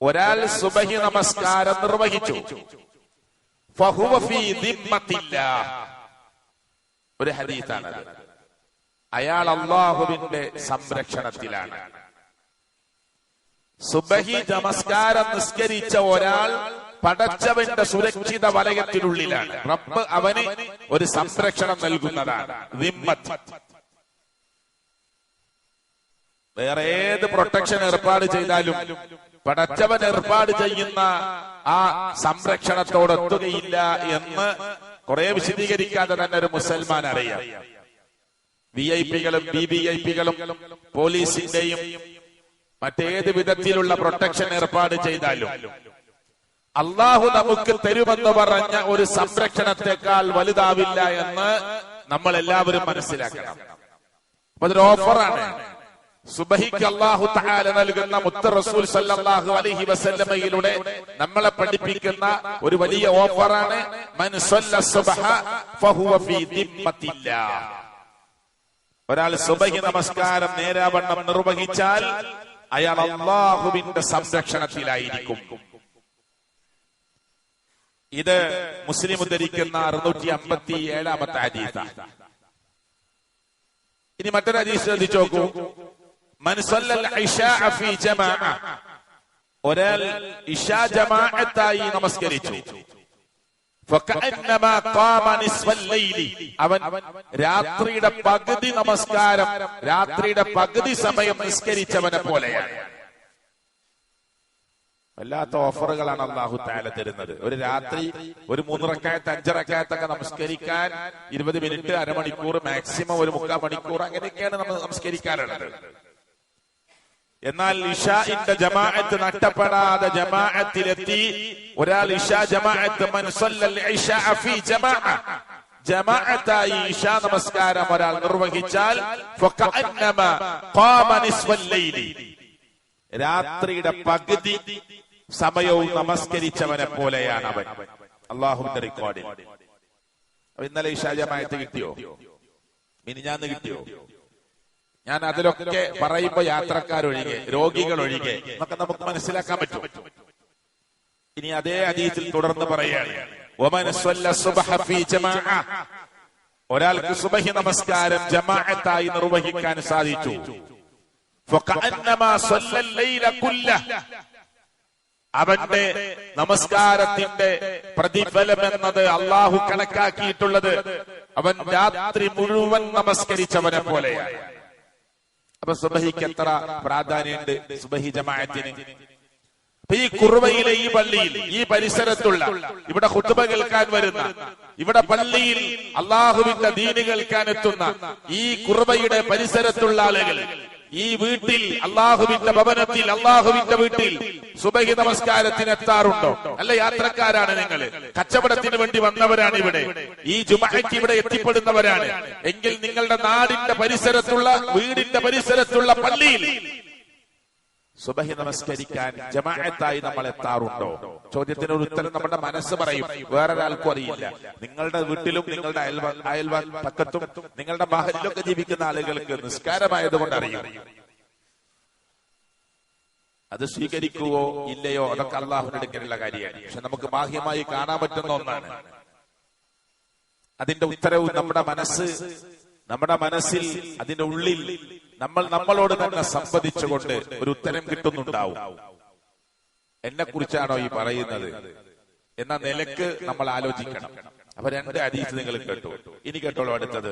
ഒരാൾ സുബഹി നമസ്കാരം നിർവഹിച്ചു. ഒരു ഹരീത്താണ് അയാൾ അള്ളാഹുവിന്റെ സംരക്ഷണത്തിലാണ്. സുബഹി നമസ്കാരം നിസ്കരിച്ച ഒരാൾ പടച്ചവന്റെ സുരക്ഷിത വലയത്തിനുള്ളിലാണ്. റബ്ബ് അവന് ഒരു സംരക്ഷണം നൽകുന്നതാണ്. വേറെ ഏത് പ്രൊട്ടക്ഷൻ ഏർപ്പാട് ചെയ്താലും പടച്ചവൻ ഏർപ്പാട് ചെയ്യുന്ന ആ സംരക്ഷണത്തോടെത്തുകയില്ല എന്ന് കുറെ വിശദീകരിക്കാതെ തന്നെ ഒരു മുസൽമാൻ അറിയാം. വി ഐ പികളും ബി ബി ഐ പികളും പോലീസിന്റെയും മറ്റേത് വിധത്തിലുള്ള പ്രൊട്ടക്ഷൻ ഏർപ്പാട് ചെയ്താലും അള്ളാഹു നമുക്ക് തരുമെന്ന് പറഞ്ഞ ഒരു സംരക്ഷണത്തെക്കാൾ വലുതാവില്ല എന്ന് നമ്മൾ എല്ലാവരും മനസ്സിലാക്കണം. അപ്പൊ അതൊരു ഓഫറാണ് സുബഹിക്ക് അള്ളാഹു തആല നൽകുന്ന മുത്ത റസൂൽ സല്ലല്ലാഹു അലൈഹി വസല്ലമയിലൂടെ നമ്മളെ പഠിപ്പിക്കുന്ന ഒരു വലിയ ഓഫറാണ് ഒരാൾ സുബഹി നമസ്കാരം നേരാവണ്ണം നിർവഹിച്ചാൽ അയാൾ അള്ളാഹുവിന്റെ സംരക്ഷണത്തിലായിരിക്കും. ഇത് മുസ്ലിം ഉദ്ധരിക്കുന്ന അറുന്നൂറ്റി അമ്പത്തി ഏഴാമത്തെ ഇനി മറ്റൊരു ഹദീസ് ശ്രദ്ധിച്ചു നോക്കൂ. ഒരാൾ ഇഷാ ജമാഅത്തായി നമസ്കരിച്ചു. അവൻ രാത്രിയുടെ പകുതി നമസ്കാരം രാത്രിയുടെ പകുതി സമയം നിസ്കരിച്ചവനെ പോലെയാണ്. വല്ലാത്ത ഓഫറുകളാണ് അള്ളാഹു താല തരുന്നത്. ഒരു രാത്രി ഒരു മൂന്നിറക്കായത്ത് അഞ്ചിറക്കായത്തൊക്കെ നമസ്കരിക്കാൻ ഇരുപത് മിനിറ്റ് അരമണിക്കൂർ മാക്സിമം ഒരു മുക്കാൽ മണിക്കൂർ അങ്ങനെയൊക്കെയാണ് നമ്മൾ നമസ്കരിക്കാറുള്ളത്. എന്നാൽ ഇഷാഇന്റെ ജമാഅത്ത് നഷ്ടപ്പെടാതെ ജമാഅത്തിലെത്തി. ഒരാൾ ഇഷാ ജമാഅത്ത് മൻ സല്ലൽ ഇശാഅ ഫീ ജമാഅ. ജമാഅത്തായി ഇഷാ നമസ്കാരം ഒരാൾ നിർവഹിച്ചാൽ ഫകഅന്നമ ഖാമ നിസ്വൽ ലൈലി. രാത്രിയുടെ പകുതി സമയവും നമസ്കരിച്ചവനെ പോലെയാണ് അവൻ അള്ളാഹുവിന്റെ റെക്കോർഡിൽ. ഇന്നലെ ഇഷാ ജമാഅത്ത് കിട്ടിയോ? മിനിഞ്ഞാന്ന് കിട്ടിയോ? ഞാൻ അതിലൊക്കെ പറയുമ്പോ യാത്രക്കാരൊഴികെ രോഗികൾ ഒഴികെ എന്നൊക്കെ നമുക്ക് മനസ്സിലാക്കാൻ പറ്റും ഇനി അതേ അതീതിൽ തുടർന്ന് പറയുകയാണ്. ഒരാൾക്ക് സുബഹി നമസ്കാരം ജമാഅത്തായി നിർവഹിക്കാൻ സാധിച്ചു. അവന്റെ നമസ്കാരത്തിന്റെ പ്രതിഫലം എന്നത് അള്ളാഹു കണക്കാക്കിയിട്ടുള്ളത് അവൻ രാത്രി മുഴുവൻ നമസ്കരിച്ചവനെ പോലെയാണ് അപ്പൊ സുബഹിക്ക് എത്ര പ്രാധാന്യമുണ്ട്? സുബഹി ജമാഅത്തിന്. ഈ കുറുവയിലെ ഈ പള്ളിയിൽ ഈ പരിസരത്തുള്ള ഇവിടെ കുത്തുബ കേൾക്കാൻ വരുന്ന ഇവിടെ പള്ളിയിൽ അള്ളാഹുവിന്റെ ദീന് കേൾക്കാൻ എത്തുന്ന ഈ കുറുവയുടെ പരിസരത്തുള്ള ആളുകൾ. ഈ വീട്ടിൽ അള്ളാഹുവിന്റെ ഭവനത്തിൽ അള്ളാഹുവിന്റെ വീട്ടിൽ സുബഹി നമസ്കാരത്തിന് എത്താറുണ്ടോ? അല്ല യാത്രക്കാരാണ് നിങ്ങൾ കച്ചവടത്തിന് വേണ്ടി വന്നവരാണ് ഇവിടെ. ഈ ജുമഹയ്ക്ക് ഇവിടെ എത്തിപ്പെടുന്നവരാണ്. എങ്കിൽ നിങ്ങളുടെ നാടിന്റെ പരിസരത്തുള്ള വീടിന്റെ പരിസരത്തുള്ള പള്ളിയിൽ സുബഹി നമസ്കരിക്കാൻ ജമാഅത്തായി നമ്മൾ എത്താറുണ്ടോ? ചോദ്യത്തിന് ഒരു ഉത്തരം നമ്മുടെ മനസ്സ് പറയും. വേറൊരാൾക്കും അറിയില്ല. നിങ്ങളുടെ വീട്ടിലും നിങ്ങളുടെ അയൽവ അയൽവ പക്കത്തും നിങ്ങളുടെ മഹലിലൊക്കെ ജീവിക്കുന്ന ആളുകൾക്ക് നിസ്കാരമായതുകൊണ്ട് അറിയും. അത് സ്വീകരിക്കുവോ ഇല്ലയോ അതൊക്കെ അള്ളാഹുവിന്റെ അടുക്കലുള്ള കാര്യമാണ്. പക്ഷെ നമുക്ക് ബാഹ്യമായി കാണാൻ പറ്റുന്ന ഒന്നാണ്. അതിന്റെ ഉത്തരവും നമ്മുടെ മനസ്സ് നമ്മുടെ മനസ്സിൽ അതിന്റെ ഉള്ളിൽ നമ്മൾ നമ്മളോട് തന്നെ സംവദിച്ചുകൊണ്ട് ഒരു ഉത്തരം കിട്ടുന്നുണ്ടാവും എന്നെ കുറിച്ചാണോ ഈ പറയുന്നത് എന്ന നിലക്ക് നമ്മൾ ആലോചിക്കണം അപ്പൊ രണ്ട് അതീത് നിങ്ങൾ കേട്ടു ഇനി കേട്ടോളൂ അടുത്തത്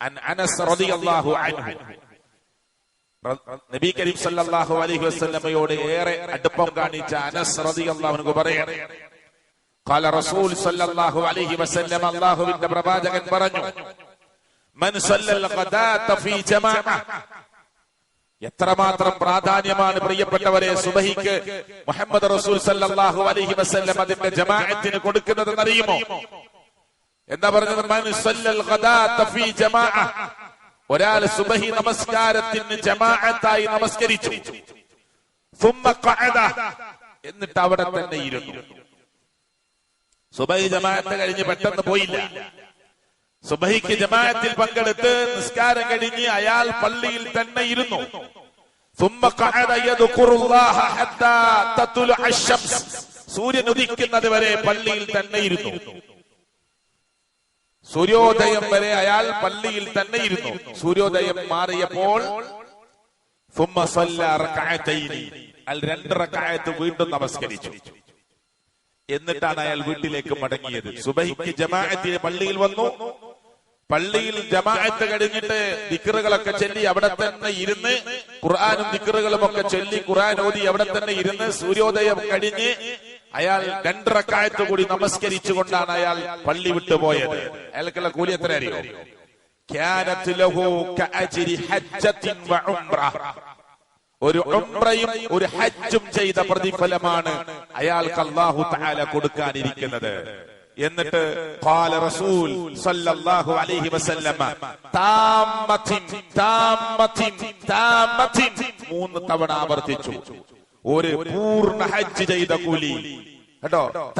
അൻ അനസ് റളിയല്ലാഹു അൻഹു നബി കരീം സല്ലല്ലാഹു അലൈഹി വസല്ലമയോട് ഏറെ അടുപ്പം കാണിച്ച അനസ് റളിയല്ലാഹു അൻഹു പറയാണ് قال റസൂൽ സല്ലല്ലാഹു അലൈഹി വസല്ലം അല്ലാഹുവിന്റെ പ്രവാചകൻ പറഞ്ഞു മൻ സല്ലൽ ഖദാത ഫീ ജമാഅ എത്രമാത്രം പ്രാധാന്യമാണ് പ്രിയപ്പെട്ടവരെ സുബഹിക്ക് മുഹമ്മദ് റസൂൽ സല്ലാഹു അലഹി വസ്ല്ലം അതിന്റെ ജമാഅത്തിന് കൊടുക്കുന്നത് അറിയുമോ എന്താ പറഞ്ഞത്? ഒരാൾ സുബഹി നമസ്കാരത്തിന് ജമാഅത്തായി നമസ്കരിച്ചു. എന്നിട്ട് അവിടെ തന്നെ ഇരുന്നു. സുബഹി ജമാഅത്ത് കഴിഞ്ഞ് പെട്ടെന്ന് പോയില്ല. സുബഹിക്ക് ജമാഅത്തിൽ പങ്കെടുത്ത് നിസ്കാരം കഴിഞ്ഞ് അയാൾ പള്ളിയിൽ തന്നെ ഇരുന്നു. സൂര്യൻ ഉദിക്കുന്നത് വരെ പള്ളിയിൽ തന്നെ ഇരുന്നു. സൂര്യോദയം വരെ അയാൾ പള്ളിയിൽ തന്നെ ഇരുന്നു. സൂര്യോദയം മാറിയപ്പോൾ അയാൾ രണ്ട് റക്കായത്ത് വീണ്ടും നമസ്കരിച്ചു. എന്നിട്ടാണ് അയാൾ വീട്ടിലേക്ക് മടങ്ങിയത്. സുബഹിക്ക് ജമാഅത്തിൽ പള്ളിയിൽ വന്നു. പള്ളിയിൽ ജമാഅത്ത് കഴിഞ്ഞിട്ട് ദിക്കറുകളൊക്കെ ചൊല്ലി അവിടെ തന്നെ ഇരുന്ന് ഖുർആാനും ദിക്കറുകളും ഒക്കെ ചൊല്ലി ഖുർആൻ ഓതി അവിടെ തന്നെ ഇരുന്ന് സൂര്യോദയം കഴിഞ്ഞ് അയാൾ രണ്ടറക്കായത്ത് കൂടി നമസ്കരിച്ചുകൊണ്ടാണ് അയാൾ പള്ളി വിട്ടുപോയത് അയാൾക്കുള്ള കൂലി എത്ര അറിയോ ഒരു ഉംറയും ഒരു ഹജ്ജും ചെയ്ത പ്രതിഫലമാണ് അയാൾക്ക് അള്ളാഹു താല കൊടുക്കാനിരിക്കുന്നത്. എന്നിട്ട് ഖാല റസൂൽ സല്ലല്ലാഹു അലൈഹി വസല്ലമ താമത്തിൻ താമത്തിൻ താമത്തിൻ മൂന്ന് തവണ ആവർത്തിച്ചു. ഒരു പൂർണ ഹജ്ജ് ചെയ്ത കൂലി കേട്ടോ?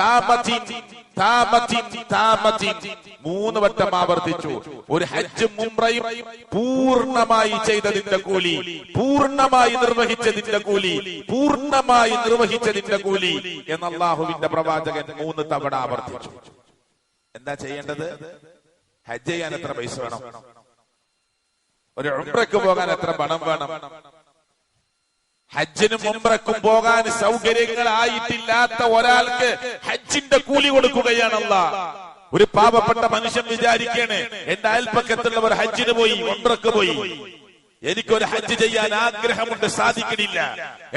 മൂന്ന് വട്ടം ആവർത്തിച്ചു. ഒരു ഹജ്ജും മുംറയും പൂർണമായി ചെയ്തതിന്റെ കൂലി പൂർണമായി നിർവഹിച്ചതിന്റെ കൂലി പൂർണമായി നിർവഹിച്ചതിന്റെ കൂലി എന്ന അള്ളാഹുവിന്റെ പ്രവാചകൻ മൂന്ന് തവണ ആവർത്തിച്ചു. എന്താ ചെയ്യേണ്ടത്? ഹജ്ജ് ചെയ്യാൻ എത്ര പൈസ വേണം? ഒരു ഉംറയ്ക്ക് പോകാൻ എത്ര പണം വേണം? ഹജ്ജിനും ഉംറക്കും പോകാൻ സൗകര്യങ്ങളായിട്ടില്ലാത്ത ഒരാൾക്ക് ഹജ്ജിന്റെ കൂലി കൊടുക്കുകയാണല്ല. ഒരു പാവപ്പെട്ട മനുഷ്യൻ വിചാരിക്കണേ എന്റെ അയൽപ്പക്കത്തുള്ളവർ ഹജ്ജിന് പോയി ഒമ്പ്രക്ക് പോയി. എനിക്കൊരു ഹജ്ജ് ചെയ്യാൻ ആഗ്രഹമുണ്ട് സാധിക്കുന്നില്ല.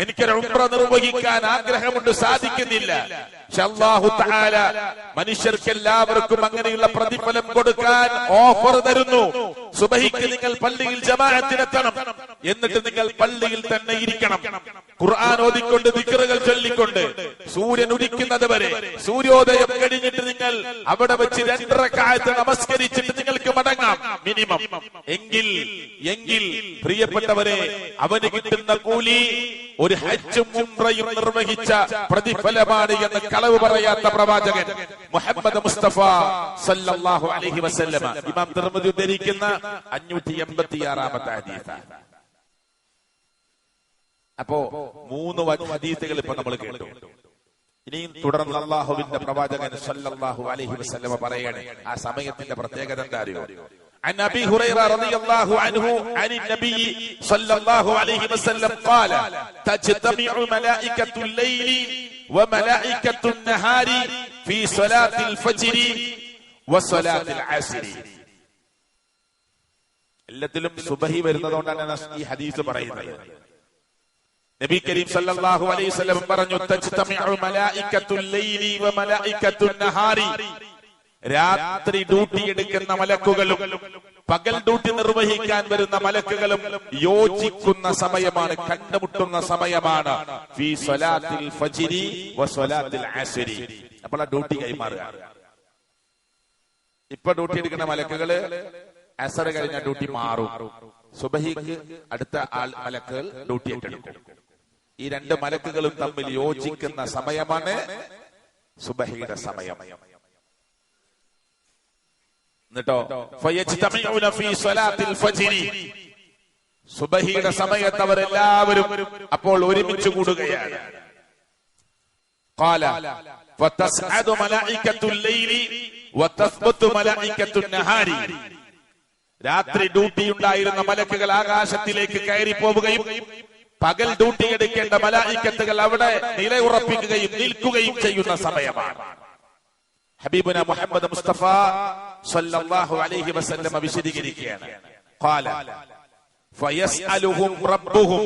എനിക്കൊരു ഉംറ നിർവഹിക്കാൻ ആഗ്രഹമുണ്ട് സാധിക്കുന്നില്ല. തആല മനുഷ്യർക്ക് എല്ലാവർക്കും അങ്ങനെയുള്ള പ്രതിഫലം കൊടുക്കാൻ ഓഫർ തരുന്നു. സുബഹിക്ക് നിങ്ങൾ പള്ളിയിൽ ജമാഅത്തിനെത്തണം. എന്നിട്ട് നിങ്ങൾ പള്ളിയിൽ തന്നെ ഇരിക്കണം. ഖുർആൻ ഓതിക്കൊണ്ട് ദിക്റുകൾ ചൊല്ലിക്കൊണ്ട് സൂര്യൻ ഉദിക്കുന്നത് വരെ സൂര്യോദയം കഴിഞ്ഞിട്ട് നിങ്ങൾ അവിടെ വെച്ച് രണ്ടരക്കാലത്ത് നമസ്കരിച്ചിട്ട് നിങ്ങൾക്ക് മടങ്ങാം മിനിമം. എങ്കിൽ എങ്കിൽ പ്രിയപ്പെട്ടവരെ അവന് കിട്ടുന്ന കൂലി ഒരു ഹജ്ജും ഉംറയും നിർവഹിച്ച പ്രതിഫലമാണ് എന്ന് കളവ് പറയാത്ത പ്രവാചകൻ മുഹമ്മദ് മുസ്തഫ സല്ലല്ലാഹു അലൈഹി വസല്ലമ. ഇമാം തിർമദി ഉദ്ധരിക്കുന്ന അഞ്ഞൂറ്റി എൺപത്തി ആറാമത്തെ ഹദീസ്. അപ്പോ മൂന്ന് ഹദീസുകൾ ഇപ്പൊ നമ്മൾ കേട്ടു. ഇനിയും തുടർന്ന് അള്ളാഹുവിന്റെ പ്രവാചകൻ സല്ലല്ലാഹു അലൈഹി വസല്ലമ പറയണേ ആ സമയത്തിന്റെ പ്രത്യേകത എന്താ അറിയോ عن ابي هريره رضي الله عنه عن النبي صلى الله عليه وسلم قال تجتمع ملائكه الليل وملائكه النهار في صلاه الفجر وصلاه العصر എല്ലാത്തിലും സുബഹി വരുന്നതുകൊണ്ടാണ് ഈ ഹദീസ് പറയുന്നത് നബി കരീം സല്ലല്ലാഹു അലൈഹി വസല്ലം പറഞ്ഞു തജ്തമിഉ മലായികത്തുൽ ലൈലി വ മലായികത്തുൻ നഹാരി. രാത്രി ഡ്യൂട്ടി എടുക്കുന്ന മലക്കുകളും പകൽ ഡ്യൂട്ടി നിർവഹിക്കാൻ വരുന്ന മലക്കുകളും യോജിക്കുന്ന സമയമാണ് കണ്ടുമുട്ടുന്ന സമയമാണ്. ഫീ സ്വലാത്തിൽ ഫജ്രി വ സ്വലാത്തിൽ അസ്രി. അപ്പോൾ ആ ഡ്യൂട്ടി കൈമാറുക. ഇപ്പൊ ഡ്യൂട്ടി എടുക്കുന്ന മലക്കുകൾ അസർ കഴിഞ്ഞ ഡ്യൂട്ടി മാറും. സുബഹിക്ക് അടുത്ത ആൾ മലക്കുകൾ ഡ്യൂട്ടി ഏറ്റെടുക്കും. ഈ രണ്ട് മലക്കുകളും തമ്മിൽ യോജിക്കുന്ന സമയമാണ് സുബഹിയുടെ സമയം എന്നിട്ടോ ഫയജ്തമിഊന ഫീ സ്വലാത്തിൽ ഫജ്രി സുബഹിയുടെ സമയത്ത് അവരെല്ലാവരും അപ്പോൾ ഒരുമിച്ച് കൂടുകയാണ് قال فتصعد ملائكة الليل وتثبت ملائكة النهار രാത്രി ഡ്യൂട്ടി ഉണ്ടായിരുന്ന മലക്കുകൾ ആകാശത്തിലേക്ക് കയറി പോവുകയും പകൽ ഡ്യൂട്ടി എടുക്കേണ്ട മലായിക്കത്തുകൾ അവിടെ നിലയുറപ്പിക്കുകയും നിൽക്കുകയും ചെയ്യുന്ന സമയമാണ്. ഹബീബുന മുഹമ്മദ് മുസ്തഫ സല്ലല്ലാഹു അലൈഹി വസല്ലമ വിശദീകരിക്കുകയാണ്. ഖാല ഫയസ്അലുഹും റബ്ബുഹും.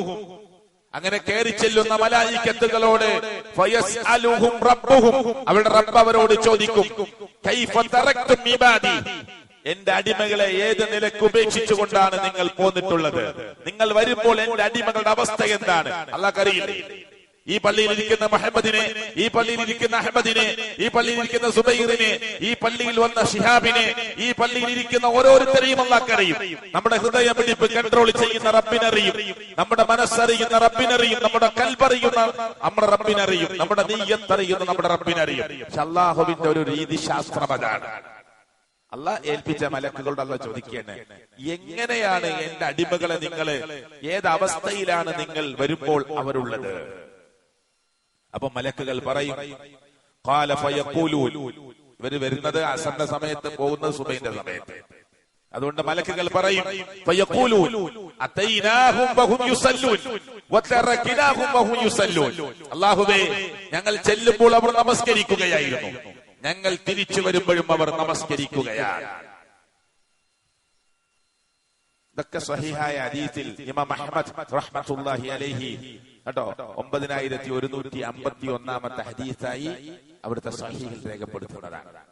അങ്ങനെ കയറി ചെല്ലുന്ന മലായിക്കത്തുകളോട് അവരുടെ റബ്ബ് അവരോട് ചോദിക്കും കൈഫ തറക്തും ഇബാദി? എന്റെ അടിമകളെ ഏത് നിലയ്ക്ക് ഉപേക്ഷിച്ചുകൊണ്ടാണ് നിങ്ങൾ പോന്നിട്ടുള്ളത്? നിങ്ങൾ വരുമ്പോൾ എന്റെ അടിമകളുടെ അവസ്ഥ എന്താണ്? അള്ളാഹ്ക്കറിയില്ലേ ഈ പള്ളിയിൽ ഇരിക്കുന്ന മുഹമ്മദിനെ ഈ പള്ളിയിൽ ഇരിക്കുന്ന അഹമ്മദിനെ ഈ പള്ളിയിൽ ഇരിക്കുന്ന സുബൈറിനെ ഈ പള്ളിയിൽ വന്ന ഷിഹാബിനെ ഈ പള്ളിയിൽ ഇരിക്കുന്ന ഓരോരുത്തരെയും അള്ളാഹ്ക്കറിയും നമ്മുടെ ഹൃദയ പിടിപ്പ് കൺട്രോൾ ചെയ്യുന്ന റബ്ബിനറിയും നമ്മുടെ മനസ്സറിയുന്ന റബ്ബിനറിയും നമ്മുടെ കൽപ്പറിയുന്ന നമ്മുടെ റബ്ബിനറിയും നമ്മുടെ നെയ്യത്തറിയുന്ന നമ്മുടെ റബ്ബിനറിയും. അള്ളാഹുവിന്റെ ഒരു രീതി ശാസ്ത്രം അതാണ്. അല്ല ഏൽപ്പിച്ച മലക്കുകളോട് അല്ല ചോദിക്കുകയാണ് എങ്ങനെയാണ് എന്റെ അടിമകളെ നിങ്ങൾ ഏതവസ്ഥയിലാണ് നിങ്ങൾ വരുമ്പോൾ അവരുള്ളത്? അപ്പൊ മലക്കുകൾ പറയും. ഇവർ വരുന്നത് അസറിന്റെ സമയത്ത് പോകുന്നത് സുബൈന്റെ സമയത്ത്. അതുകൊണ്ട് മലക്കുകൾ പറയും അള്ളാഹുബേ ഞങ്ങൾ ചെല്ലുമ്പോൾ അവർ നമസ്കരിക്കുകയായിരുന്നു. ഞങ്ങൾ തിരിച്ചു വരുമ്പോഴും അവർ നമസ്കരിക്കുകയാണ്. ഇതൊക്കെ സഹിഹായ അതീത്തിൽ ഇമാം അഹ്മദ് റഹ്മത്തുള്ളാഹി അലൈഹി കേട്ടോ ഒമ്പതിനായിരത്തി ഒരുന്നൂറ്റി അമ്പത്തി ഒന്നാമത്തെ ഹദീസായി അവിടുത്തെ സഹിഹിൽ രേഖപ്പെടുത്തുന്നതാണ്.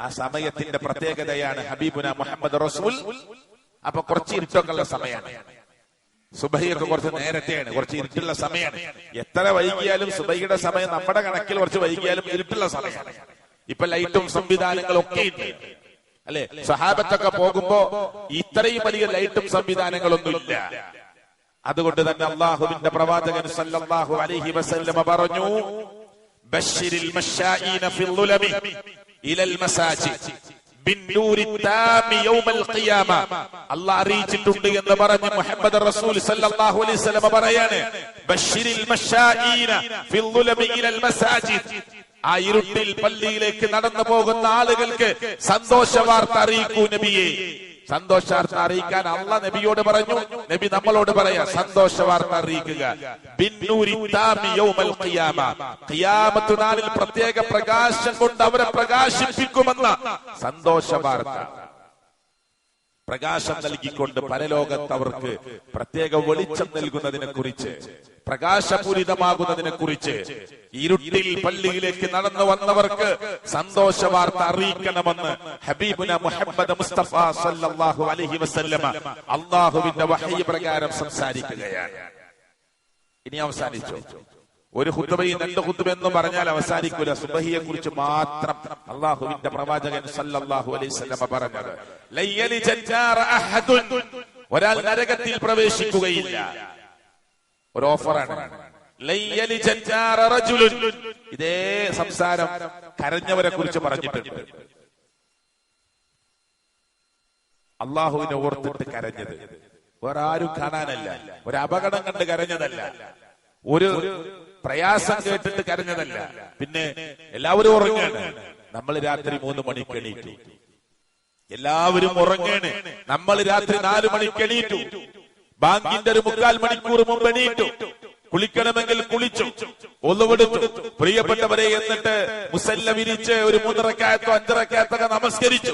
ആ സമയത്തിന്റെ പ്രത്യേകതയാണ് ഹബീബുന മുഹമ്മദ് റസൂൽ. അപ്പൊ കുറച്ച് ഇരുട്ടൊക്കെയുള്ള സമയമാണ്. സുബൈയൊക്കെ കുറച്ച് നേരത്തെയാണ് കുറച്ച് ഇരുട്ടുള്ള സമയമാണ്. എത്ര വൈകിയാലും സുബൈയുടെ സമയം നമ്മുടെ കണക്കിൽ കുറച്ച് വൈകിയാലും ഇരുട്ടുള്ള സമയമാണ്. ഇപ്പൊ ലൈറ്റും സംവിധാനങ്ങളും ഒക്കെ ഉണ്ട്. അല്ലെ? സഹാബത്തൊക്കെ പോകുമ്പോ ഇത്രയും വലിയ ലൈറ്റും സംവിധാനങ്ങളൊന്നും ഇല്ല. അതുകൊണ്ട് തന്നെ അള്ളാഹുവിന്റെ പ്രവാചകൻ സല്ലല്ലാഹു അലൈഹി വസല്ലമ പറഞ്ഞു ബശ്ശിരിൽ ഫിൽ ഇലൽ മസാജിദ്. അല്ലാഹ് അറിയിച്ചിട്ടുണ്ട് എന്ന് പറഞ്ഞ് മുഹമ്മദ് റസൂൽ സല്ലല്ലാഹു അലൈഹി വസല്ലം പറയാണ് ബശ്ശിരിൽ മശാഈന ഫിൽ മസാജിദ്. ആ ഇരുട്ടിൽ പള്ളിയിലേക്ക് നടന്നു പോകുന്ന ആളുകൾക്ക് സന്തോഷ വാർത്ത അറിയിക്കൂ നബിയെ. സന്തോഷ വാർത്ത അറിയിക്കാൻ അള്ള നബിയോട് പറഞ്ഞു. നബി നമ്മളോട് പറയാ സന്തോഷവാർത്ത അറിയിക്കുക. പ്രത്യേക പ്രകാശം കൊണ്ട് അവരെ പ്രകാശിപ്പിക്കുമെന്ന സന്തോഷ വാർത്ത പ്രകാശം നൽകിക്കൊണ്ട് പരലോകത്ത് അവർക്ക് പ്രത്യേക വെളിച്ചം നൽകുന്നതിനെ കുറിച്ച് പ്രകാശപൂരിതമാകുന്നതിനെ കുറിച്ച് ഇരുട്ടിൽ പള്ളിയിലേക്ക് നടന്നു വന്നവർക്ക് സന്തോഷ വാർത്ത അറിയിക്കണമെന്ന് ഹബീബുന മുഹമ്മദ് മുസ്തഫ സല്ലല്ലാഹു അലൈഹി വസല്ലമ അള്ളാഹുവിന്റെ വഹി പ്രകാരം സംസാരിക്കുകയാണ്. ഇനി അവസാനിച്ചു? ഒരു ഹുത്തുബയും രണ്ട് ഹുത്തുബെന്നും പറഞ്ഞാൽ അവസാനിക്കൂല. സുബഹിയെ കുറിച്ച് മാത്രം അള്ളാഹുവിന്റെ പ്രവാചകൻ സല്ലല്ലാഹു അലൈഹി പറഞ്ഞത്. ഒരാൾ നരകത്തിൽ പ്രവേശിക്കുകയില്ല. ഒരു ഓഫറാണ്. ഇതേ സംസാരം കരഞ്ഞവരെ കുറിച്ച് പറഞ്ഞിട്ടുണ്ട്. അള്ളാഹുവിനെ ഓർത്തിട്ട് കരഞ്ഞത്. വേറെ ആരും കാണാനല്ല. ഒരു അപകടം കണ്ട് കരഞ്ഞതല്ല. ഒരു പ്രയാസം കേട്ടിട്ട് കരഞ്ഞതല്ല. പിന്നെ എല്ലാവരും ഉറങ്ങാണ്. നമ്മൾ രാത്രി മൂന്ന് മണിക്ക് എണീറ്റു. എല്ലാവരും ഉറങ്ങേണ്. നമ്മൾ രാത്രി നാല് മണിക്ക് എണീറ്റു. ബാങ്കിന്റെ ഒരു മുക്കാൽ മണിക്കൂർ മുമ്പ് എണീറ്റു. കുളിക്കണമെങ്കിൽ കുളിച്ചു ഒന്നുകൊടുത്തു പ്രിയപ്പെട്ടവരെ എന്നിട്ട് മുസല്ല വിരിച്ച് ഒരു മൂന്നറക്കായത്തോ അഞ്ചറക്കായത്തൊക്കെ നമസ്കരിച്ചു.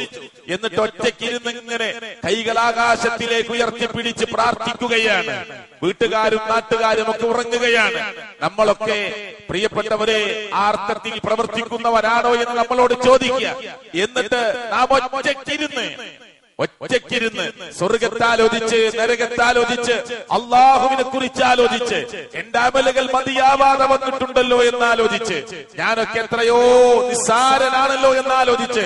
എന്നിട്ട് ഒറ്റയ്ക്കിരുന്ന് ഇങ്ങനെ കൈകളാകാശത്തിലേക്ക് ഉയർത്തി പിടിച്ച് പ്രാർത്ഥിക്കുകയാണ്. വീട്ടുകാരും നാട്ടുകാരും ഒക്കെ ഉറങ്ങുകയാണ്. നമ്മളൊക്കെ പ്രിയപ്പെട്ടവരെ ആർത്തത്തിൽ പ്രവർത്തിക്കുന്നവരാണോ എന്ന് നമ്മളോട് ചോദിക്കുക. എന്നിട്ട് നാം ഒറ്റയ്ക്കിരുന്ന് ഒറ്റയ്ക്കിരുന്ന് സ്വർഗത്താലോചിച്ച് നരകത്താലോചിച്ച് അള്ളാഹുവിനെ കുറിച്ച് ആലോചിച്ച് എന്റെ അമലുകൾ മതിയാവാതെ വന്നിട്ടുണ്ടല്ലോ എന്നാലോചിച്ച് ഞാനൊക്കെ എത്രയോ നിസ്സാരനാണല്ലോ എന്നാലോചിച്ച്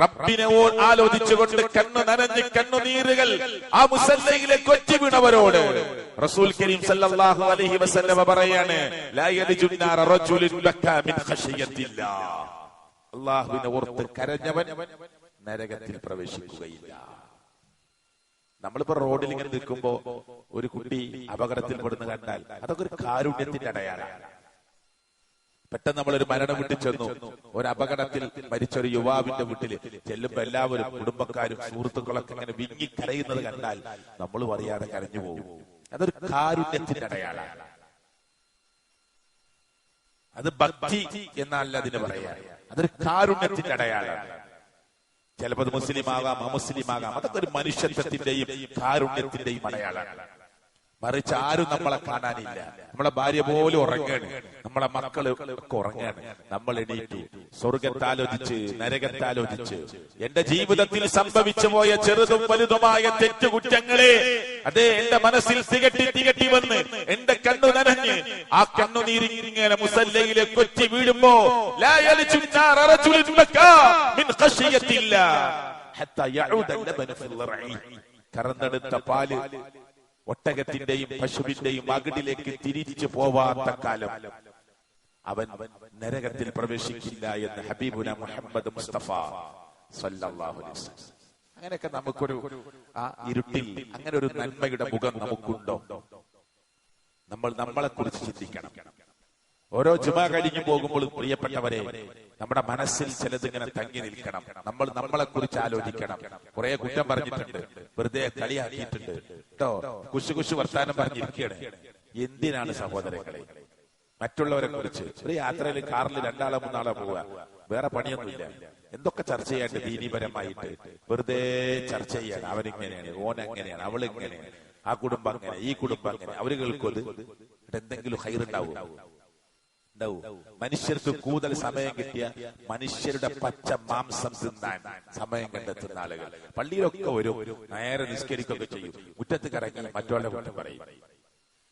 റബ്ബിനെ ഓ ആലോചിച്ചുകൊണ്ട് കണ്ണു നനഞ്ഞ് കണ്ണുനീരുകൾ ആ മുസല്ലയിലേക്ക് ഒറ്റ വീണവരോട് റസൂൽ കരീം സല്ലല്ലാഹു അലൈഹി വസല്ലമ പറയാണ് ലാ യലിജുന്നാറ റജുലുൻ ബക്കാ മിൻ ഖശിയത്തില്ലാ. അല്ലാഹുവിനെ ഓർത്ത് കരഞ്ഞവൻ നരകത്തിൽ പ്രവേശിക്കുകയില്ല. നമ്മളിപ്പോ റോഡിൽ ഇങ്ങനെ നിൽക്കുമ്പോ ഒരു കുട്ടി അപകടത്തിൽപ്പെടുന്ന കണ്ടാൽ അതൊക്കെ ഒരു കാരുണ്യത്തിന്റെ അടയാളമാണ്. പെട്ടെന്ന് നമ്മൾ ഒരു മരണം വീട്ടിൽ ചെന്നു. ഒരു അപകടത്തിൽ മരിച്ച ഒരു യുവാവിന്റെ വീട്ടിൽ ചെല്ലുമ്പോ എല്ലാവരും കുടുംബക്കാരും സുഹൃത്തുക്കളൊക്കെ ഇങ്ങനെ വിങ്ങി കരയുന്നത് കണ്ടാൽ നമ്മൾ അറിയാതെ കരഞ്ഞു പോകും. അതൊരു കാരുണ്യത്തിന്റെ അടയാളമാണ്. അത് ഭക്തി എന്നല്ല അതിന് പറയാ. അതൊരു കാരുണ്യത്തിന്റെ അടയാളമാണ്. ചിലപ്പോൾ മുസ്ലിം ആകാം അമുസ്ലിം ആകാം അതൊക്കെ ഒരു മനുഷ്യത്വത്തിന്റെയും കാരുണ്യത്തിന്റെയും അടയാളമാണ് മറിച്ച് ആരും നമ്മളെ കാണാനില്ല. നമ്മളെ ഭാര്യ പോലും ഉറങ്ങാണ്. നമ്മളെ മക്കൾ ഒക്കെ ഉറങ്ങാണ്. നമ്മൾ എണീറ്റു. സ്വർഗത്താലോചിച്ച് നരകത്താലോചിച്ച് എന്റെ ജീവിതത്തിൽ സംഭവിച്ചു പോയ ചെറുതും വലുതുമായ തെറ്റു കുറ്റങ്ങളെ അതെ എന്റെ മനസ്സിൽ തികട്ടി തികട്ടി വന്ന് എന്റെ കണ്ണു നനഞ്ഞ് ആ കണ്ണുനീരിങ്ങനെ മുസല്ലയിലെ കൊച്ചി വീഴുമ്പോ കറന്നെടുത്ത പാൽ ഒട്ടകത്തിന്റെയും പശുവിന്റെയും അകിടിലേക്ക് തിരിച്ചു പോവാത്ത കാലം. അവൻ നരകത്തിൽ പ്രവേശിക്കില്ല എന്ന് ഹബീബുന മുഹമ്മദ് മുസ്തഫ അലൈഹി വസല്ലം. അങ്ങനെയൊക്കെ നമുക്കൊരു ആ ഇരുട്ടിൽ അങ്ങനെ ഒരു നന്മയുടെ മുഖം നമുക്കുണ്ടോ? നമ്മൾ നമ്മളെ കുറിച്ച് ചിന്തിക്കണം. ഓരോ ജുമ കഴിഞ്ഞു പോകുമ്പോഴും പ്രിയപ്പെട്ടവരെ നമ്മുടെ മനസ്സിൽ ചിലത് ഇങ്ങനെ തങ്ങി നിൽക്കണം. നമ്മൾ നമ്മളെ കുറിച്ച് ആലോചിക്കണം. കുറെ കുറ്റം പറഞ്ഞിട്ടുണ്ട്. വെറുതെ കളിയാക്കിയിട്ടുണ്ട്. കേട്ടോ കുശു കുശു വർത്താനം പറഞ്ഞിരിക്കുകയാണ് എന്തിനാണ് സഹോദരങ്ങളെ? മറ്റുള്ളവരെ കുറിച്ച്. ഒരു യാത്രയിൽ കാറിൽ രണ്ടാളോ മൂന്നാളോ പോവുക. വേറെ പണിയൊന്നുമില്ല. എന്തൊക്കെ ചർച്ച ചെയ്യാണ്ട് ദീനീപരമായിട്ട്? വെറുതെ ചർച്ച ചെയ്യാണ്. അവരിങ്ങനെയാണ് ഓൻ എങ്ങനെയാണ് അവൾ എങ്ങനെയാണ് ആ കുടുംബം അങ്ങനെ ഈ കുടുംബം അങ്ങനെ. അവർ കേൾക്കുന്നത് എന്തെങ്കിലും ഹൈറുണ്ടാവും? ഉണ്ടാവും മനുഷ്യർക്ക് കൂടുതൽ സമയം കിട്ടിയ മനുഷ്യരുടെ പച്ച മാംസം തിന്നാൻ സമയം കണ്ടെത്തുന്ന ആളുകൾ. പള്ളിയിലൊക്കെ ഒരു നേരെ നിസ്കരിക്കുകയൊക്കെ ചെയ്യും. മുറ്റത്ത് കറങ്ങി മറ്റുള്ള കുറ്റം പറയും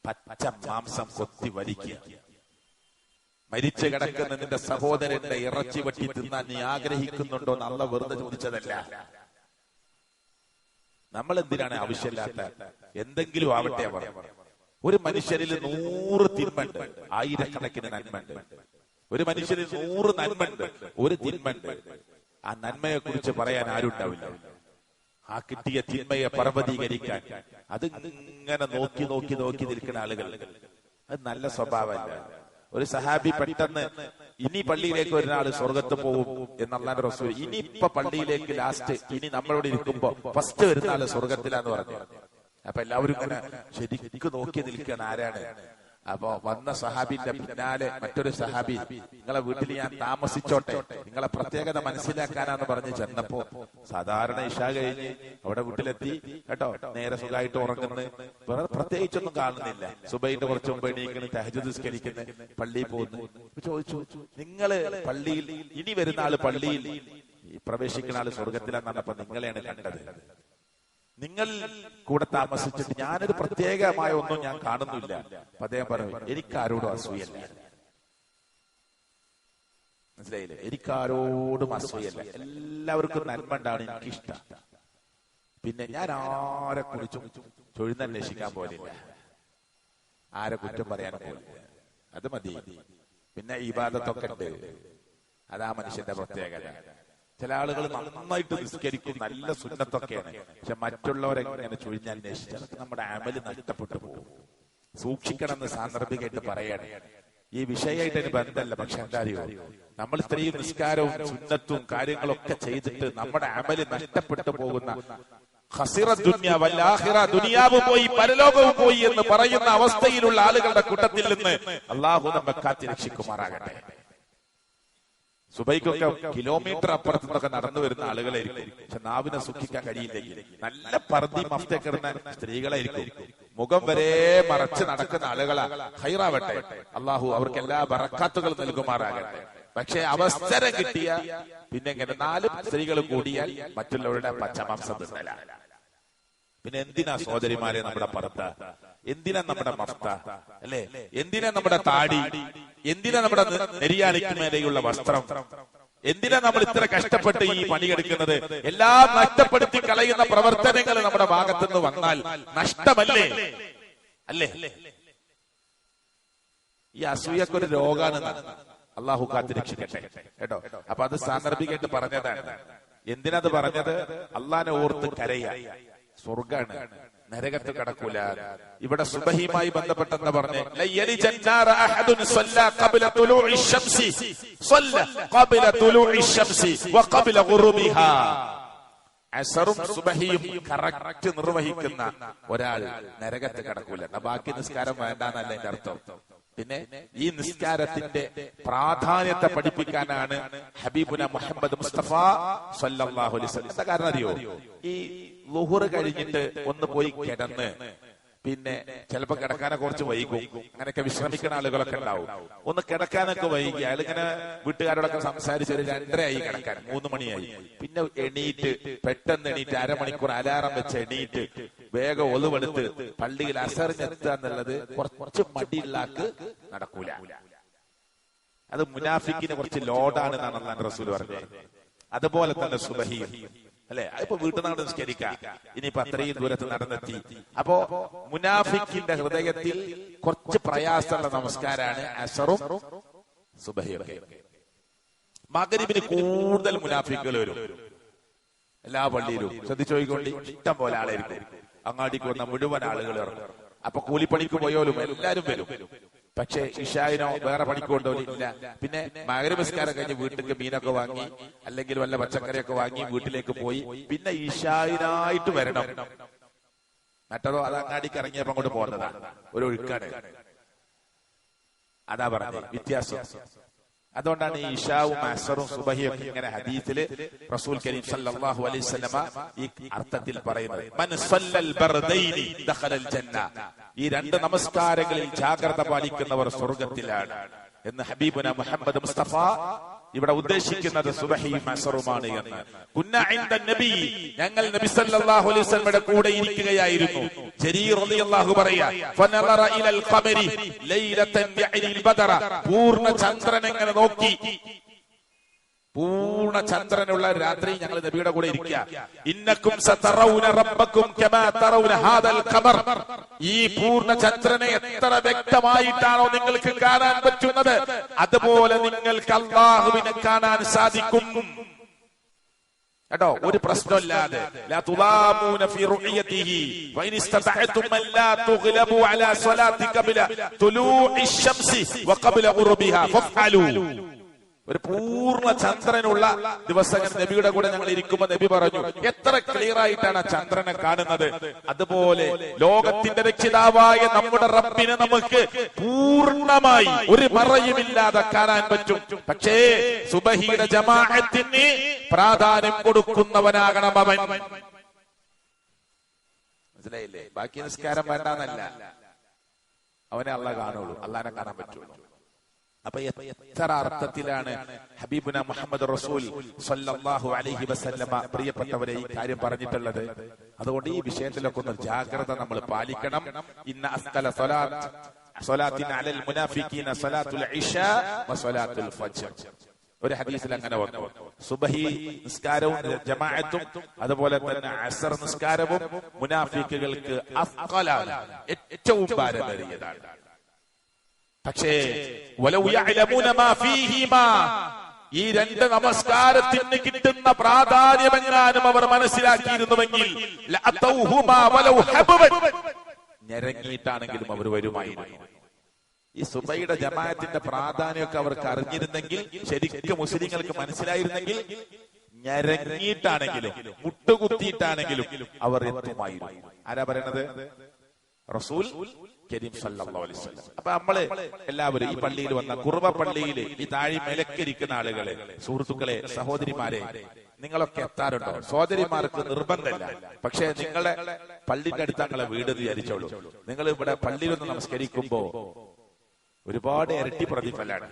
പച്ച മാംസം കൊത്തി വലിക്കുക മരിച്ചു കിടക്കുന്ന നിന്റെ സഹോദരന്റെ ഇറച്ചി വെട്ടി തിന്നാൻ നീ ആഗ്രഹിക്കുന്നുണ്ടോ എന്ന് അള്ള വെറുതെ ചോദിച്ചതല്ല. നമ്മൾ എന്തിനാണ് ആവശ്യമില്ലാത്ത? എന്തെങ്കിലും ആവട്ടെ അവർ. ഒരു മനുഷ്യരിൽ നൂറ് തിന്മണ്ട് ആയിരക്കണക്കിന് നന്മണ്ട് ഒരു മനുഷ്യരിൽ നൂറ് നന്മണ്ട് ഒരു തിന്മണ്ട് ആ നന്മയെ കുറിച്ച് പറയാൻ ആരുണ്ടാവില്ല. ആ കിട്ടിയ തിന്മയെ പർവതീകരിക്കാൻ. അത് ഇങ്ങനെ നോക്കി നോക്കി നോക്കി നിൽക്കുന്ന ആളുകൾ. അത് നല്ല സ്വഭാവമല്ല. ഒരു സഹാബി പെട്ടെന്ന് ഇനി പള്ളിയിലേക്ക് ഒരാൾ സ്വർഗത്ത് പോകും എന്നുള്ള റസൂൽ ഇനി ഇപ്പൊ പള്ളിയിലേക്ക് ലാസ്റ്റ് ഇനി നമ്മളോട് ഇരിക്കുമ്പോ ഫസ്റ്റ് വരുന്ന ആൾ സ്വർഗത്തിലാന്ന് പറഞ്ഞു. അപ്പൊ എല്ലാവരും ഇങ്ങനെ ശരിക്കും നോക്കി നിൽക്കുകയാണ് ആരാണ്? അപ്പൊ വന്ന സഹാബിന്റെ പിന്നാലെ മറ്റൊരു സഹാബി നിങ്ങളെ വീട്ടിൽ ഞാൻ താമസിച്ചോട്ടെ നിങ്ങളെ പ്രത്യേകത മനസ്സിലാക്കാനാന്ന് പറഞ്ഞ് ചെന്നപ്പോ സാധാരണ ഇഷ കഴിഞ്ഞ് അവിടെ വീട്ടിലെത്തി കേട്ടോ നേരെ സുഖമായിട്ട് ഉറങ്ങുന്നു. വേറെ പ്രത്യേകിച്ചൊന്നും കാണുന്നില്ല. സുബൈന്റെ കുറച്ച് മുമ്പ് എണീക്കുന്നു തഹജ് നിസ്കരിക്കുന്നു പള്ളിയിൽ പോകുന്നു. ചോദിച്ചു നിങ്ങൾ പള്ളിയിൽ ഇനി വരുന്ന ആൾ പള്ളിയിൽ പ്രവേശിക്കുന്ന ആൾ സ്വർഗത്തിലാന്നപ്പോ നിങ്ങളെയാണ് കണ്ടത്? നിങ്ങൾ കൂടെ താമസിച്ചിട്ട് ഞാനൊരു പ്രത്യേകമായ ഒന്നും ഞാൻ കാണുന്നില്ല. അദ്ദേഹം പറഞ്ഞു എനിക്കാരോടും അസൂയല്ല മനസ്സിലായില്ലേ? എനിക്കാരോടും അസൂയല്ല എല്ലാവർക്കും നന്മ ഉണ്ടാണ് എനിക്കിഷ്ടം. പിന്നെ ഞാൻ ആരെ കുറിച്ചും ചൊഴുന്നന്വേഷിക്കാൻ പോലില്ല. ആരെ കുറ്റം പറയാൻ പോലില്ല അത് മതി. പിന്നെ ഇബാദത്തൊക്കെ ഉണ്ട്. അതാ മനുഷ്യന്റെ പ്രത്യേകത. ചില ആളുകൾ നന്നായിട്ട് നിസ്കരിക്കും നല്ല സുന്നത്തൊക്കെയാണ്. പക്ഷെ മറ്റുള്ളവരെ ഇങ്ങനെ ചൊഴിഞ്ഞന്വേഷിച്ച് അതൊക്കെ നമ്മുടെ അമൽ നഷ്ടപ്പെട്ടു പോകും. സൂക്ഷിക്കണം എന്ന് സാന്ദർഭികമായിട്ട് പറയണേ. ഈ വിഷയമായിട്ട് അതിന് ബന്ധമല്ല. പക്ഷെ എന്താ അറിയോ? നമ്മൾ ഇത്രയും നിസ്കാരവും സുന്നത്തും കാര്യങ്ങളൊക്കെ ചെയ്തിട്ട് നമ്മുടെ അമൽ നഷ്ടപ്പെട്ടു പോകുന്ന ദുനിയാവ് പോയി പരലോകവും പോയി എന്ന് പറയുന്ന അവസ്ഥയിലുള്ള ആളുകളുടെ കൂട്ടത്തിൽ നിന്ന് അള്ളാഹു നമ്മെ കാത്തി രക്ഷിക്കുമാറാകട്ടെ സുബൈക്കൊക്കെ കിലോമീറ്റർ അപ്പുറത്തു നിന്നൊക്കെ നടന്നു വരുന്ന ആളുകളായിരിക്കും. പക്ഷെ നാവിനെ സുഖിക്കാൻ കഴിയില്ലെങ്കിൽ നല്ല പറന്തി മഫ്തൊക്കെ ഇടുന്ന സ്ത്രീകളായിരിക്കും. മുഖം വരെ മറച്ച് നടക്കുന്ന ആളുകളാ. ഹൈറാവട്ടെ. അള്ളാഹു അവർക്ക് എല്ലാ ബറക്കാത്തുകളും നൽകുമാറാകട്ടെ. പക്ഷെ അവസരം കിട്ടിയ പിന്നെ ഇങ്ങനെ നാല് സ്ത്രീകൾ കൂടിയാൽ മറ്റുള്ളവരുടെ പച്ചമാംസം തിന്നല. പിന്നെ എന്തിനാ സഹോദരിമാരെ നമ്മുടെ പർദ്ദ എന്തിനാ നമ്മുടെ മഫ്ത? അല്ലെ? എന്തിനാ നമ്മുടെ താടി? എന്തിനാ നമ്മുടെ നെരിയാണിക്ക് മേലെയുള്ള വസ്ത്രം? എന്തിനാ നമ്മൾ ഇത്ര കഷ്ടപ്പെട്ട് ഈ പണിയെടുക്കുന്നത് എല്ലാം നഷ്ടപ്പെടുത്തി കളയുന്ന പ്രവർത്തനങ്ങൾ നമ്മുടെ ഭാഗത്തുനിന്ന് വന്നാൽ നഷ്ടമല്ലേ? അല്ലേ? ഈ അസൂയൊക്കെ ഒരു രോഗാണ് അള്ളാഹു കാത്ത് രക്ഷിക്കട്ടെ. കേട്ടോ? അപ്പൊ അത് സാന്ദർഭികമായിട്ട് പറഞ്ഞതാണ്. എന്തിനാ അത് പറഞ്ഞത്? അള്ളാനെ ഓർത്ത് കരയ. സ്വർഗാണ് നരകത്ത് കടക്കൂല. ഇവിടെ സുബഹിയുമായി ബന്ധപ്പെട്ടെന്ന് പറഞ്ഞ് അസറും സുബഹിയും കറക്റ്റ് നിർവഹിക്കുന്ന ഒരാൾ നരകത്ത് കടക്കൂല. ബാക്കി നിസ്കാരം വേണ്ടെന്നല്ല എന്റെ അർത്ഥം? പിന്നെ ഈ നിസ്കാരത്തിന്റെ പ്രാധാന്യത്തെ പഠിപ്പിക്കാനാണ് ഹബീബുന മുഹമ്മദ് മുസ്തഫ എന്താ കാരണം അറിയോ? ഈ ലുഹുർ കഴിഞ്ഞിട്ട് ഒന്ന് പോയി കിടന്ന് പിന്നെ ചിലപ്പോ കിടക്കാനെ കുറച്ച് വൈകും. അങ്ങനെയൊക്കെ വിശ്രമിക്കുന്ന ആളുകളൊക്കെ ഉണ്ടാവും. ഒന്ന് കിടക്കാനൊക്കെ വൈകി അയാൾ ഇങ്ങനെ വീട്ടുകാരോടൊക്കെ സംസാരിച്ച് ഒരു രണ്ടരയായി കിടക്കാൻ. മൂന്ന് മണിയായി. പിന്നെ എണീറ്റ് പെട്ടെന്ന് എണീറ്റ് അരമണിക്കൂർ അലാറം വെച്ച് എണീറ്റ് വേഗം ഒലുവെടുത്ത് പള്ളിയിൽ അസറിഞ്ഞെത്തുക എന്നുള്ളത് കുറച്ച് മടിയില്ലാക്ക് നടക്കൂല. അത് മുനാഫിക്കിന് കുറച്ച് ലോഡാണ് എന്നാണ് റസൂൽ പറഞ്ഞത്. അതുപോലെ തന്നെ സുബഹിയും അല്ലെ? അതിപ്പോ വീട്ടിൽ നിന്ന് നിസ്കരിക്കാം. ഇനിയിപ്പൊ അത്രയും ദൂരത്ത് നടന്നെത്തി. അപ്പോ മുനാഫിക്കിന്റെ ഹൃദയത്തിൽ കുറച്ച് പ്രയാസമുള്ള നമസ്കാരാണ് അസറും സുബഹിയൊക്കെ മകരിബിന് കൂടുതൽ മുനാഫിക്കുകൾ വരും. എല്ലാ പള്ളിയിലും. ശ്രദ്ധിച്ചോയിക്കൊണ്ട് ഇഷ്ടം പോലെ ആളായിരിക്കും. അങ്ങാടിക്ക് വന്ന മുഴുവൻ ആളുകൾ ഇറങ്ങും. അപ്പൊ കൂലിപ്പണിക്ക് പോയാലും എല്ലാരും വരും. പക്ഷെ ഇഷായിനോ വേറെ പണിക്കൊണ്ടോലില്ല പിന്നെ മകരപസ്കാരം കഴിഞ്ഞ് വീട്ടിലേക്ക് മീനൊക്കെ വാങ്ങി അല്ലെങ്കിൽ വല്ല പച്ചക്കറിയൊക്കെ വാങ്ങി വീട്ടിലേക്ക് പോയി. പിന്നെ ഇഷായിനായിട്ട് വരണം. മറ്റതോ അത് അങ്ങാടിക്ക് ഇറങ്ങിയപ്പോ അങ്ങോട്ട് പോകുന്നതാണ് ഒരു ഒഴുക്കാണ്. അതാ പറഞ്ഞത്. വ്യത്യാസം. അതുകൊണ്ടാണ് ഈ അസറും സുബഹിയും ഒക്കെ ഇങ്ങനെ ഹദീത്തിൽ റസൂൽ കരീം സല്ലല്ലാഹു അലൈഹി വസല്ലമ ഈ അർത്ഥത്തിൽ പറയുന്നത്. മൻ സല്ലൽ ബർദൈനി ദഖലൽ ഈ രണ്ട് നമസ്കാരങ്ങളിൽ ജാഗ്രത പാലിക്കുന്നവർ സ്വർഗത്തിലാണ് എന്ന് ഹബീബുന മുഹമ്മദ് മുസ്തഫ ഇവിടെ ഉദ്ദേശിക്കുന്നത് സുബഹിയും എന്ന്. കുന്ന നബി ഞങ്ങൾ നബി സല്ലല്ലാഹു അലൈഹി കൂടെ ഇരിക്കുകയായിരുന്നു. ജരീർ റളിയല്ലാഹു ഖമരി ലൈലതൻ ബദറ. പൂർണ ചന്ദ്രൻ എങ്ങനെ നോക്കി? പൂർണ ചന്ദ്രനുള്ള രാത്രി ഞങ്ങൾ നബിയുടെ കൂടെ ഇരിക്കുക. ഇന്നക്കും സതറൗന റബ്ബക്കും കമാ തറൗന ഹാദൽ ഖമർ ഈ പൂർണ ചന്ദ്രനെ എത്ര വ്യക്തമായിട്ടാണോ നിങ്ങൾക്ക് കാണാൻ പറ്റുന്നത്? അതുപോലെ നിങ്ങൾക്ക് അള്ളാഹുവിനെ കാണാൻ സാധിക്കും. കേട്ടോ ഒരു പ്രശ്നമില്ലാതെ. ഒരു പൂർണ ചന്ദ്രനുള്ള ദിവസങ്ങൾ നബിയുടെ കൂടെ ഞങ്ങൾ ഇരിക്കുമ്പോൾ നബി പറഞ്ഞു എത്ര ക്ലിയർ ആയിട്ടാണ് ആ ചന്ദ്രനെ കാണുന്നത്? അതുപോലെ ലോകത്തിന്റെ രക്ഷിതാവായ നമ്മുടെ റബ്ബിനെ നമുക്ക് പൂർണമായി ഒരു മറയുമില്ലാതെ കാണാൻ പറ്റും. പക്ഷേ സുബഹിയുടെ ജമാഅത്തിന് പ്രാധാന്യം കൊടുക്കുന്നവനാകണം അവൻ. മനസ്സിലായില്ലേ? ബാക്കി നിസ്കാരം വേണ്ടാന്നല്ല. അവനെ അല്ല കാണുള്ളൂ. അള്ളാനെ കാണാൻ പറ്റുള്ളൂ. അപ്പൊ എത്ര അർത്ഥത്തിലാണ് ഹബീബുന മുഹമ്മദ് റസൂൽ സല്ലല്ലാഹു അലൈഹി വസല്ലമ പ്രിയപ്പെട്ടവരെ ഈ കാര്യം പറഞ്ഞിട്ടുള്ളത്. അതുകൊണ്ട് ഈ വിഷയത്തിലൊക്കെ ഒന്ന് ജാഗ്രത നമ്മൾ പാലിക്കണം. ഇന്ന അസ്തല സ്വലാത്ത് സ്വലാത്തിന അലൽ മുനാഫിക്കീന സ്വലാത്തുൽ ഇശാ വസ്വലാത്തുൽ ഫജ്ർ. ഒരു ഹദീസിൽ അങ്ങനെ വന്നു. സുബഹി നിസ്കാരവും ജമാഅത്തും അതുപോലെ തന്നെ അസർ നിസ്കാരവും മുനാഫിക്കുകൾക്ക് ഏറ്റവും ഭാരമേറിയതാണ് പക്ഷേ ഈ രണ്ട് നമസ്കാരത്തിന് കിട്ടുന്ന പ്രാധാന്യമെങ്ങാനും അവർ മനസ്സിലാക്കിയിരുന്നുവെങ്കിൽ ഞരങ്ങിയിട്ടാണെങ്കിലും അവർ വരുമായിരുന്നു ഈ സുബൈയുടെ ജമാഅത്തിന്റെ പ്രാധാന്യമൊക്കെ അവർക്ക് അറിഞ്ഞിരുന്നെങ്കിൽ ശരിക്കും മുസ്ലിങ്ങൾക്ക് മനസ്സിലായിരുന്നെങ്കിൽ ഞരങ്ങിയിട്ടാണെങ്കിലും മുട്ടുകുത്തിയിട്ടാണെങ്കിലും അവർ എത്തുമായിരുന്നു. ആരാ പറയണത്? റസൂൽ കരീം വസല്ലം. അപ്പൊ നമ്മൾ എല്ലാവരും ഈ പള്ളിയിൽ വന്ന കുറുവ പള്ളിയിൽ ഈ താഴെ മേലക്കരിക്കുന്ന ആളുകളെ സുഹൃത്തുക്കളെ സഹോദരിമാരെ നിങ്ങളൊക്കെ എത്താറുണ്ടോ? സഹോദരിമാർക്ക് നിർബന്ധമില്ല. പക്ഷെ നിങ്ങളെ പള്ളിന്റെ അടുത്ത് നിങ്ങളെ വീട് വിചാരിച്ചോളൂ. നിങ്ങൾ ഇവിടെ പള്ളിയിൽ ഒന്ന് നമസ്കരിക്കുമ്പോ ഒരുപാട് ഇരട്ടി പ്രതിഫലാണ്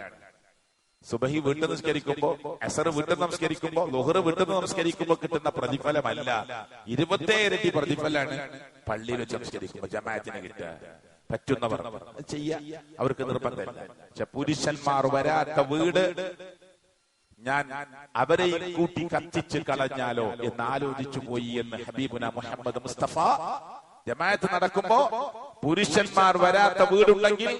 സുബഹി വീട്ടിൽ നിസ്കരിക്കുമ്പോ അസർ വീട്ടിൽ നമസ്കരിക്കുമ്പോ ലുഹർ വീട്ടിൽ നമസ്കരിക്കുമ്പോ കിട്ടുന്ന പ്രതിഫലമല്ല. ഇരുപത്തേ ഇരട്ടി പ്രതിഫലമാണ് പള്ളിയിൽ വെച്ച് നമസ്കരിക്കുമ്പോ ജമാഅത്തിന് കിട്ടുക. പറ്റുന്നവർ ചെയ്യാ. അവർക്ക് നിർബന്ധമില്ല. പക്ഷെ പുരുഷന്മാർ വരാത്ത വീട് ഞാൻ അവരെ കൂട്ടി കത്തിച്ച് കളഞ്ഞാലോ എന്ന് ആലോചിച്ചു പോയി എന്ന് ഹബീബുന മുഹമ്മദ് മുസ്തഫ ജമാഅത്ത് നടക്കുമ്പോ പുരുഷന്മാർ വരാത്ത വീടുണ്ടെങ്കിൽ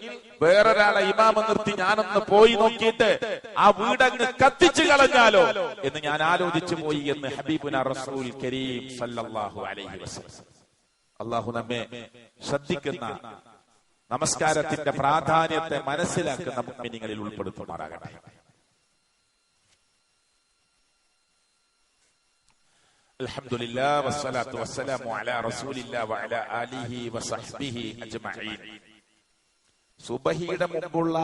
വേറൊരാളെ ഇമാമ നിർത്തി ഞാനൊന്ന് പോയി നോക്കിയിട്ട് ആ വീടങ്ങ് കത്തിച്ചു കളഞ്ഞാലോ എന്ന് ഞാൻ ആലോചിച്ചു പോയി എന്ന് ഹബീബുന റസൂൽ കരീം സല്ലല്ലാഹു അലൈഹി വസല്ലം. അള്ളാഹു നമ്മെ ശ്രദ്ധിക്കുന്ന നമസ്കാരത്തിന്റെ പ്രാധാന്യത്തെ മനസ്സിലാക്കുന്ന മുഅ്മിനീങ്ങളിൽ ഉൾപ്പെടുത്തുമാറാകട്ടെ. الحمد لله والصلاة والسلام على رسول الله وعلى آله وصحبه أجمعين സുബഹിയുടെ മുമ്പുള്ള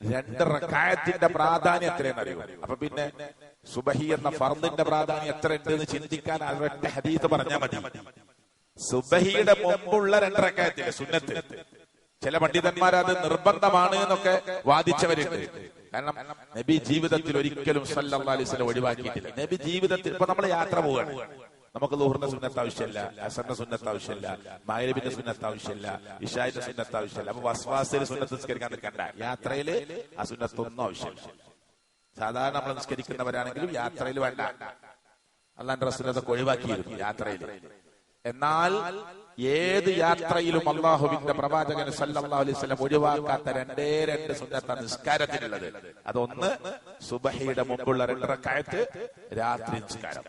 രണ്ട് റക്കായത്തിന്റെ പ്രാധാന്യം എത്രയെന്ന് അറിയോ അപ്പൊ പിന്നെ സുബഹി എന്ന ഫർദിന്റെ പ്രാധാന്യം എത്ര ഉണ്ട് എന്ന് ചിന്തിക്കാൻ അവരുടെ ഹദീത്ത് പറഞ്ഞാൽ മതി സുബഹിയുടെ മുമ്പുള്ള രണ്ട് റക്കായത്തിന്റെ സുന്നത്ത് ചില പണ്ഡിതന്മാർ അത് നിർബന്ധമാണ് എന്നൊക്കെ വാദിച്ചവരുണ്ട് കാരണം നബി ജീവിതത്തിൽ ഒരിക്കലും സല്ലല്ലാഹു അലൈഹി വസല്ലം ഒഴിവാക്കിയിട്ടില്ല. നബി ജീവിതത്തിൽ ഇപ്പൊ നമ്മൾ യാത്ര പോവുകയാണ്. നമുക്ക് ലോഹറിന്റെ സുന്നത്ത് ആവശ്യമില്ല അസറിന്റെ സുന്നത്ത് ആവശ്യമില്ല മായബിന്റെ സുന്നത്ത് ആവശ്യമില്ല ഇഷായിന്റെ സുന്നത്ത് ആവശ്യമില്ല. അപ്പൊ വസ്വാസിന്റെ സുന്നത്ത് നിസ്കരിക്കാൻ നിൽക്കണ്ട. യാത്രയിൽ ആ സുന്നത്തൊന്നും ആവശ്യമില്ല. സാധാരണ നമ്മൾ നിസ്കരിക്കുന്നവരാണെങ്കിലും യാത്രയിൽ വേണ്ട. അല്ലാണ്ട് റസൂൽ അതൊക്കെ ഒഴിവാക്കിയിരുന്നു യാത്രയിൽ എന്നാൽ ഏത് യാത്രയിലും അള്ളാഹുവിന്റെ പ്രവാചകൻ സല്ലല്ലാഹു അലൈഹി വസല്ലം ഒഴിവാക്കാത്ത രണ്ടേ രണ്ട് സുന്നത്ത നിസ്കാരത്തിനുള്ളത്. അതൊന്ന് സുബഹയുടെ മുമ്പുള്ള രണ്ട് റക്കായത്ത് രാത്രി നിസ്കാരം.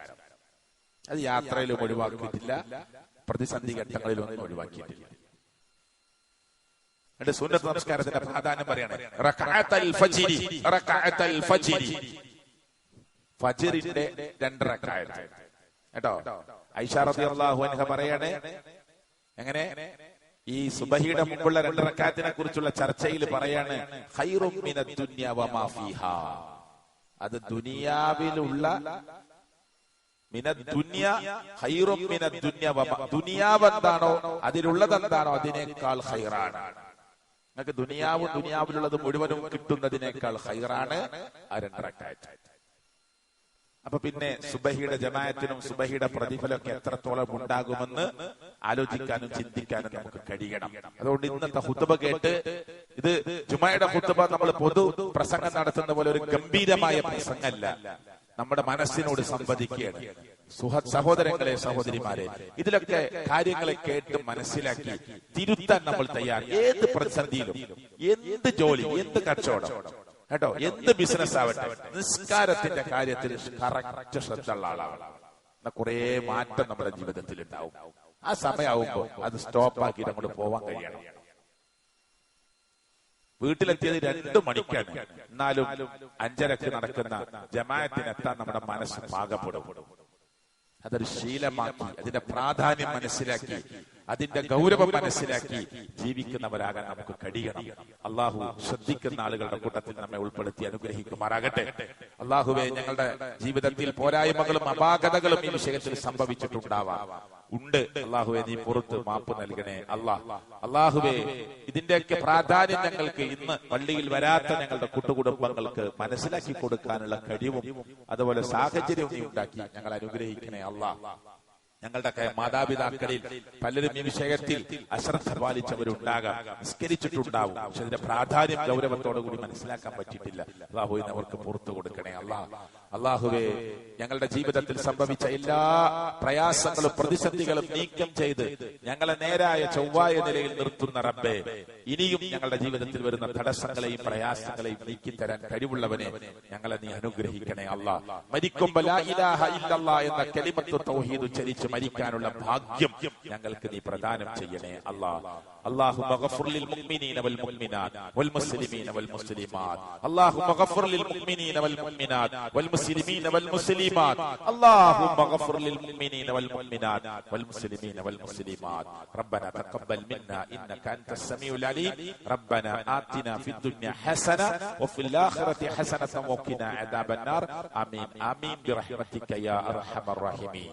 അത് യാത്രയിലും ഒഴിവാക്കിയിട്ടില്ല പ്രതിസന്ധി ഘട്ടങ്ങളിലൊന്നും ഒഴിവാക്കിയിട്ടില്ല. എന്റെ സുന്നത്ത് നമസ്കാരത്തിന്റെ പ്രാധാന്യം പറയണേ. ഫജിറിന്റെ ഫജ്രി. റക്അത്തൽ ഫജ്രി. ഫജ്റിന്റെ രണ്ട് റക്അത്ത് കേട്ടോ? ഐഷ അൻഹ പറയണേ എങ്ങനെ? ഈ സുബഹിയുടെ മുമ്പുള്ള രണ്ട് റക്അത്തിനെ കുറിച്ചുള്ള ചർച്ചയിൽ പറയാണ് അത് ദുനിയാവിലുള്ള ദുനിയാവ് എന്താണോ അതിലുള്ളത് എന്താണോ അതിനേക്കാൾ ഹൈറാണ് നിങ്ങൾക്ക് ദുനിയാവും ദുനിയാവിലുള്ളത് മുഴുവനും കിട്ടുന്നതിനേക്കാൾ ഹൈറാണ് ആ രണ്ടരക്കാറ്റ് അപ്പൊ പിന്നെ സുബഹിയുടെ ജമായത്തിനും സുബഹിയുടെ പ്രതിഫലമൊക്കെ എത്രത്തോളം ഉണ്ടാകുമെന്ന് ആലോചിക്കാനും ചിന്തിക്കാനും നമുക്ക് കഴിയണം. അതുകൊണ്ട് ഇന്നത്തെ ഹുത്തുബ കേട്ട് ഇത് ജുമായുടെ ഹുത്തുബ നമ്മൾ പൊതു പ്രസംഗം നടത്തുന്ന പോലെ ഒരു ഗംഭീരമായ പ്രസംഗമല്ല. നമ്മുടെ മനസ്സിനോട് സംവദിക്കുകയാണ്. സുഹ സഹോദരങ്ങളെ സഹോദരിമാരെ ഇതിലൊക്കെ കാര്യങ്ങളെ കേട്ട് മനസ്സിലാക്കി തിരുത്താൻ നമ്മൾ തയ്യാർ ഏത് പ്രതിസന്ധിയിലും എന്ത് ജോലി എന്ത് കച്ചവടം കേട്ടോ എന്ത് ബിസിനസ് ആവട്ടെ? നിസ്കാരത്തിന്റെ കാര്യത്തിൽ കറക്റ്റ് ശ്രദ്ധ ഉള്ള ആളാവണം കുറെ മാറ്റം നമ്മുടെ ജീവിതത്തിൽ ഉണ്ടാവും ആ സമയമാവുമ്പോ അത് സ്റ്റോപ്പ് ആക്കി അങ്ങോട്ട് പോവാൻ കഴിയണം. വീട്ടിലെത്തിയത് രണ്ടു മണിക്കാണ്. എന്നാലും അഞ്ചരക്ക് നടക്കുന്ന ജമായത്തിനെത്താൻ നമ്മുടെ മനസ്സ് പാകപ്പെടും. അതൊരു ശീലമാക്കി അതിന്റെ പ്രാധാന്യം മനസ്സിലാക്കി അതിന്റെ ഗൗരവം മനസ്സിലാക്കി ജീവിക്കുന്നവരാകാൻ നമുക്ക് കഴിയണം. അള്ളാഹു ശ്രദ്ധിക്കുന്ന ആളുകളുടെ കൂട്ടത്തിൽ നമ്മെ ഉൾപ്പെടുത്തി അനുഗ്രഹിക്കുമാറാകട്ടെ. അള്ളാഹുവെ ഞങ്ങളുടെ ജീവിതത്തിൽ പോരായ്മകളും അപാകതകളും ഈ വിഷയത്തിൽ സംഭവിച്ചിട്ടുണ്ടാവാം. ഉണ്ട്. അള്ളാഹുവെ നീ പുറത്ത് മാപ്പ് നൽകണേ. അള്ളാഹ് അള്ളാഹുവെ ഇതിന്റെയൊക്കെ പ്രാധാന്യം ഞങ്ങൾക്ക് ഇന്ന് പള്ളിയിൽ വരാത്ത ഞങ്ങളുടെ കുട്ടുകുടുംബങ്ങൾക്ക് മനസ്സിലാക്കി കൊടുക്കാനുള്ള കഴിവും അതുപോലെ സാഹചര്യവും നീ ഉണ്ടാക്കി ഞങ്ങൾ അനുഗ്രഹിക്കണേ അള്ളാഹ്. ഞങ്ങളുടെ മാതാപിതാക്കളിൽ പലരും ഈ വിഷയത്തിൽ അശ്രദ്ധ പാലിച്ചവരുണ്ടാകാം നിസ്കരിച്ചിട്ടുണ്ടാവും. പക്ഷെ അതിന്റെ പ്രാധാന്യം ഗൗരവത്തോടു കൂടി മനസ്സിലാക്കാൻ പറ്റിയിട്ടില്ല. അള്ളാഹുവിന് അവർക്ക് പുറത്തു കൊടുക്കണേ. അള്ളാഹ് അള്ളാഹുവെ ഞങ്ങളുടെ ജീവിതത്തിൽ സംഭവിച്ച എല്ലാ പ്രയാസങ്ങളും പ്രതിസന്ധികളും നീക്കം ചെയ്ത് ഞങ്ങളെ നേരായ ചൊവ്വായ നിലയിൽ നിർത്തുന്ന റബ്ബെ ഇനിയും ഞങ്ങളുടെ ജീവിതത്തിൽ വരുന്ന തടസ്സങ്ങളെയും പ്രയാസങ്ങളെയും നീക്കി തരാൻ കഴിവുള്ളവനെ ഞങ്ങളെ നീ അനുഗ്രഹിക്കണേ അള്ളാഹ്. മരിക്കുമ്പോൾ എന്ന കെളിമത്വ തൗഹീദ് ഉച്ചരിച്ച്. മരിക്കാനുള്ള ഭാഗ്യം ഞങ്ങൾക്ക് നീ പ്രദാനം ചെയ്യണേ അള്ളാഹ് اللهم اغفر للمؤمنين والمؤمنات والمسلمين والمسلمات اللهم اغفر للمؤمنين والمؤمنات والمسلمين والمسلمات اللهم اغفر للمؤمنين والمؤمنات والمسلمين والمسلمات ربنا تقبل منا انك انت السميع العليم ربنا آتنا في الدنيا حسنه وفي الاخره حسنه وقنا عذاب النار امين امين برحمتك يا ارحم الراحمين